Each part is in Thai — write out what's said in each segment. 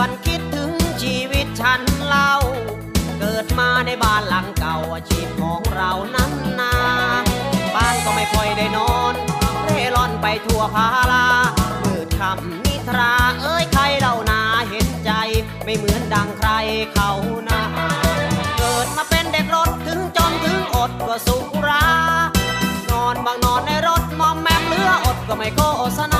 วนคิดถึงชีวิตฉันเล่า เกิดมาในบ้านหลังเก่าอาชีพของเรานั้นนาบ้านก็ไม่ค่อยได้นอน เร่ร่อนไปทั่วพาลาเมืดคำนิทราเอ้ยใครเล่านาเห็นใจ ไม่เหมือนดังใครเขานาเกิดมาเป็นเด็กรถถึงจนถึงอดก็สุขรานอนบางนอนในรถมอมแมมเลืออดก็ไม่โฆษณา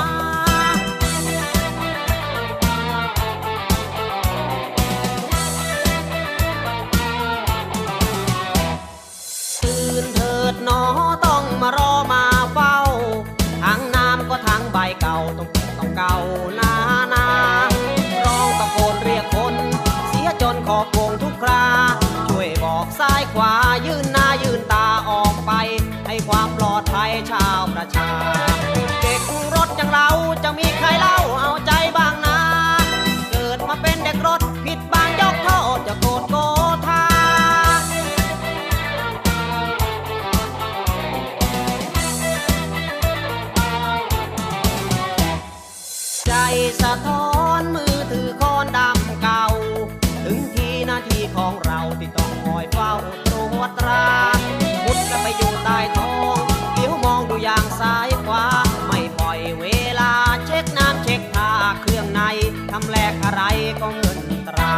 ใบเก่าต้องต้องเก่านะ สะท้อนมือถือคอนดำเก่า ถึงทีหน้าที่ของเราที่ต้องคอยเฝ้าตรวจตรามุดกันไปอยู่ใต้ท้องเดี๋ยวมองดูอย่างซ้ายขวาไม่ปล่อยเวลาเช็คน้ำเช็คท่าเครื่องในทำแลกอะไรก็เงินตรา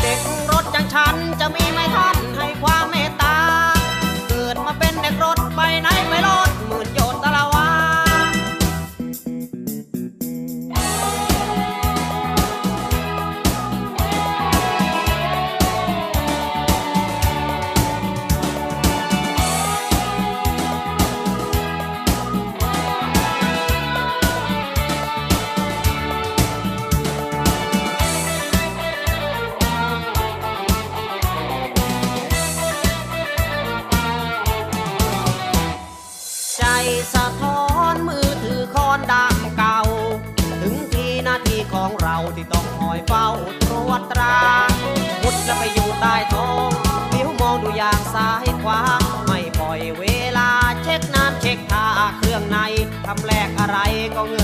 เด็กรถจังฉันจะมี ของเราที่ต้องคอยเฝ้าตรวจตราพุดแล้วไปอยู่ใต้ท้องเลี้ยวมองดูอย่างซ้ายขวาไม่ปล่อยเวลาเช็คน้ำเช็คท่าเครื่องในทำแลกอะไรก็เงิน